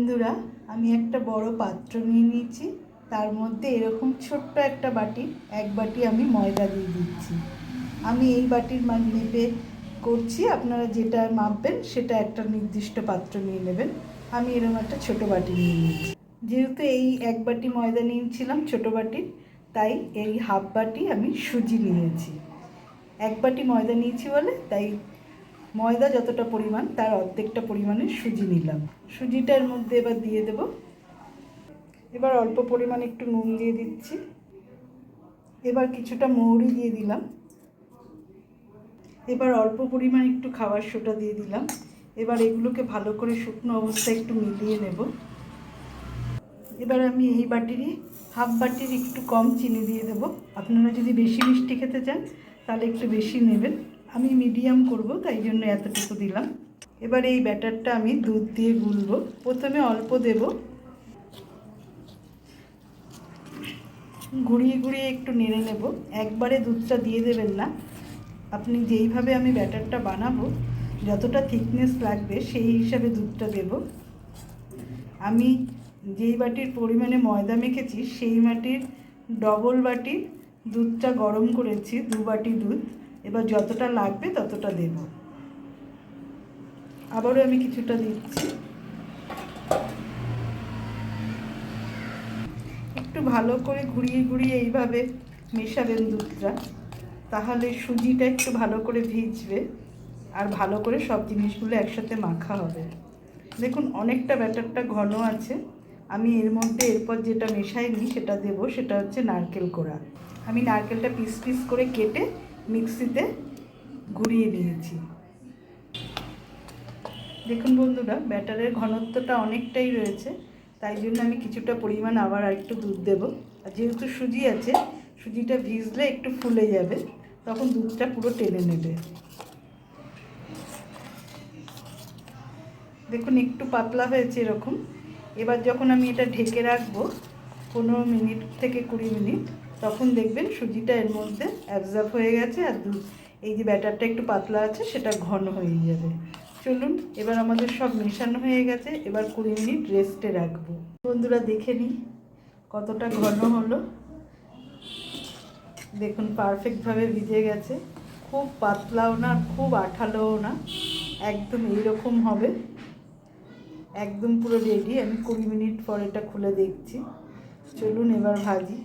বন্ধুরা, আমি একটা বড় পাত্র নিয়ে নিয়েছি। তার মধ্যে এরকম ছোট্ট একটা বাটি, এক বাটি আমি ময়দা দিয়ে দিচ্ছি। আমি এই বাটির মান মেপে করছি, আপনারা যেটা মাপবেন সেটা একটা নির্দিষ্ট পাত্র নিয়ে নেবেন। আমি এরকম একটা ছোট বাটি নিয়ে নিয়েছি। যেহেতু এই এক বাটি ময়দা নিয়েছিলাম ছোট বাটির তাই এই হাফ বাটি আমি সুজি নিয়েছি। এক বাটি ময়দা নিয়েছি বলে, তাই ময়দা যতটা পরিমাণ, তার অর্ধেকটা পরিমাণে সুজি নিলাম। সুজিটার মধ্যে এবার দিয়ে দেব। এবার অল্প পরিমাণে একটু নুন দিয়ে দিচ্ছি। এবার কিছুটা মৌরি দিয়ে দিলাম। এবার অল্প পরিমাণ একটু খাবার সোটা দিয়ে দিলাম। এবার এগুলোকে ভালো করে শুকনো অবস্থায় একটু মিলিয়ে নেব। এবার আমি এই বাটিরই, হাফ বাটির একটু কম চিনি দিয়ে দেব। আপনারা যদি বেশি মিষ্টি খেতে চান, তাহলে একটু বেশি নেবেন। আমি মিডিয়াম করব, তাই জন্য এতটুকু দিলাম। এবার এই ব্যাটারটা আমি দুধ দিয়ে গুলবো। প্রথমে অল্প দেব। ঘুরিয়ে ঘুরিয়ে একটু নেড়ে নেব। একবারে দুধটা দিয়ে দেবেন না। আপনি যেইভাবে আমি ব্যাটারটা বানাবো, যতটা থিকনেস লাগবে, সেই হিসাবে দুধটা দেব। আমি যেই বাটির পরিমাণে ময়দা মেখেছি, সেই বাটির ডবল বাটি দুধটা গরম করেছি, দু বাটি দুধ। এবার যতটা লাগবে ততটা দেব। আবারও আমি কিছুটা দিচ্ছি। একটু ভালো করে ঘুরিয়ে ঘুরিয়ে এইভাবে মেশাবেন দুধটা, তাহলে সুজিটা একটু ভালো করে ভিজবে আর ভালো করে সব জিনিসগুলো একসাথে মাখা হবে। দেখুন, অনেকটা ব্যাটারটা ঘন আছে। আমি এর মধ্যে এরপর যেটা মেশাইনি সেটা দেব, সেটা হচ্ছে নারকেল কোড়া। আমি নারকেলটা পিস পিস করে কেটে মিক্সিতে ঘুরিয়ে নিয়েছি। দেখুন বন্ধুরা, ব্যাটারের ঘনত্বটা অনেকটাই রয়েছে, তাই জন্য আমি কিছুটা পরিমাণ আবার একটু দুধ দেব। আর যেহেতু সুজি আছে, সুজিটা ভিজলে একটু ফুলে যাবে, তখন দুধটা পুরো টেনে নেবে। দেখুন, একটু পাতলা হয়েছে এরকম। এবার যখন আমি এটা ঢেকে রাখব, পনেরো মিনিট থেকে কুড়ি মিনিট তখন দেখবেন সুজিটা এর মধ্যে অ্যাবজর্ব হয়ে গেছে আর দুধ। এই যে ব্যাটারটা একটু পাতলা আছে, সেটা ঘন হয়ে যাবে। চলুন, এবার আমাদের সব মেশানো হয়ে গেছে, এবার কুড়ি মিনিট রেস্টে রাখব। বন্ধুরা, দেখে নিই কতটা ঘন হলো। দেখুন পারফেক্টভাবে ভিজে গেছে। খুব পাতলাও না, খুব আঠালোও না। একদম এইরকম হবে। একদম পুরো রেডি আমি কুড়ি মিনিট পর এটা খুলে দেখছি। চলুন, এবার ভাজি।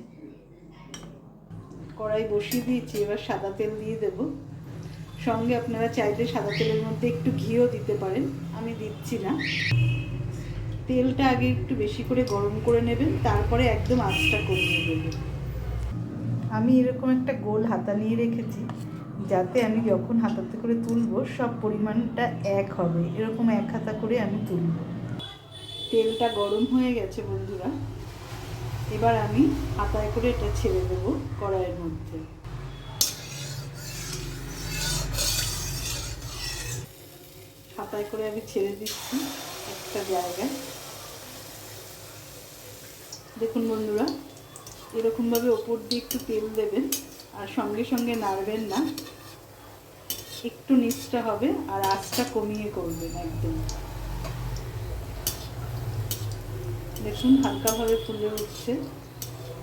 কড়াই বসিয়ে দিয়েছি, এবার সাদা তেল দিয়ে দেব। সঙ্গে আপনারা চাইলে সাদা তেলের মধ্যে একটু ঘিও দিতে পারেন, আমি দিচ্ছি না। তেলটা আগে একটু বেশি করে গরম করে নেবেন, তারপরে একদম আঁচটা কমিয়ে দেবেন। আমি এরকম একটা গোল হাতা নিয়ে রেখেছি, যাতে আমি যখন হাতাতে করে তুলবো, সব পরিমাণটা এক হবে। এরকম এক হাতা করে আমি তুলব। তেলটা গরম হয়ে গেছে, বন্ধুরা। এবার আমি হাতায় করে এটা ছেড়ে দেবো কড়াইয়ের মধ্যে। হাতায় করে আমি ছেড়ে দিচ্ছি একটা জায়গায়। দেখুন বন্ধুরা, এরকমভাবে ওপর দিয়ে একটু তেল দেবেন, আর সঙ্গে সঙ্গে নাড়বেন না। একটু নিচটা হবে আর আঁচটা কমিয়ে করবেন একদম। দেখুন, হালকাভাবে ফুলে উঠছে।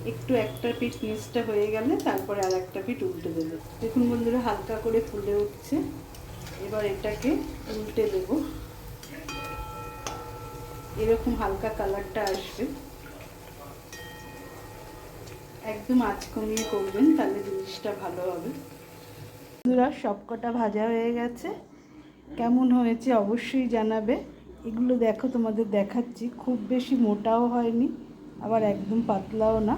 একটু একটা পিঠ নিচটা হয়ে গেলে তারপরে আর একটা পিঠ উল্টে দেবে। দেখুন বন্ধুরা, হালকা করে ফুলে উঠছে। এবার এটাকে উল্টে দেব। এরকম হালকা কালারটা আসবে। একদম আঁচ কমিয়ে করবেন, তাহলে জিনিসটা ভালো হবে। বন্ধুরা, সবকটা ভাজা হয়ে গেছে। কেমন হয়েছে অবশ্যই জানাবে। এগুলো দেখো, তোমাদের দেখাচ্ছি। খুব বেশি মোটাও হয়নি, আবার একদম পাতলাও না।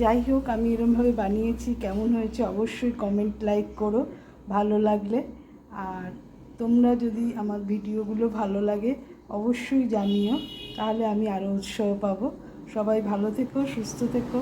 যাই হোক, আমি এরমভাবে বানিয়েছি, কেমন হয়েছে অবশ্যই কমেন্ট লাইক করো, ভালো লাগলে। আর তোমরা যদি আমার ভিডিওগুলো ভালো লাগে, অবশ্যই জানিও, তাহলে আমি আরও উৎসাহ পাবো। সবাই ভালো থেকো, সুস্থ থেকো।